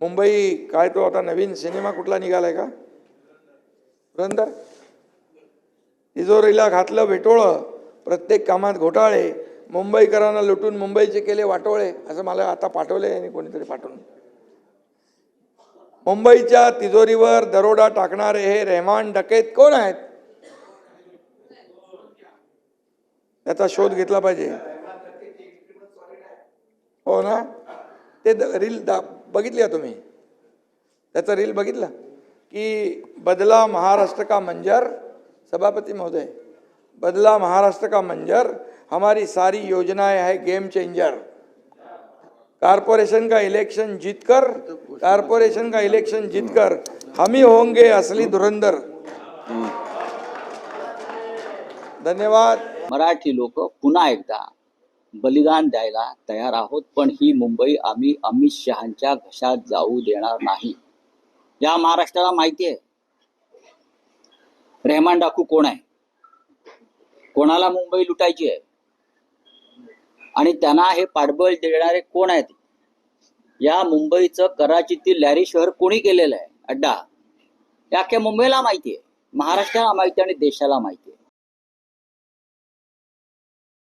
मुंबई काय तो आता नवीन सिनेमा कुठला निघालाय का? पुरंदर. तिजोरीला घातलं भेटोळं प्रत्येक कामात घोटाळे मुंबईकरांना लुटून मुंबईचे केले वाटोळे असं मला आता पाठवले आणि कोणीतरी पाठवून. मुंबईच्या तिजोरीवर दरोडा टाकणारे हे रेहमान डकेत कोण आहेत? त्याचा शोध घेतला पाहिजे. हो ना? ते द- रील दा बघितली आहे तुम्ही? त्याचा रील बघितला? की बदला महाराष्ट्र का मंजर? सभापती महोदय बदला महाराष्ट्र का मंजर? हमारी सारी योजनाएं आहे गेम चेंजर कारपोरेशन का इलेक्शन जीतकर कारपोरेशन का इलेक्शन जीतकर हम ही होंगे असली धुरंधर। धन्यवाद। मराठी लोक पुन्हा एकदा बलिदान द्यायला तयार आहोत पण ही मुंबई आम्ही अमित शहांच्या घशात जाऊ देणार नाही. या महाराष्ट्राला माहिती आहे. रेहमान डाकू कोण आहे? कोणाला मुंबई लुटायची आहे? आणि त्यांना हे पाठबळ देणारे कोण आहेत? या मुंबईचं कराचीतील लॅरी शहर कोणी केलेलं आहे? अड्डा. या अख्ख्या मुंबईला माहिती आहे. महाराष्ट्राला माहिती आहे आणि देशाला माहिती आहे.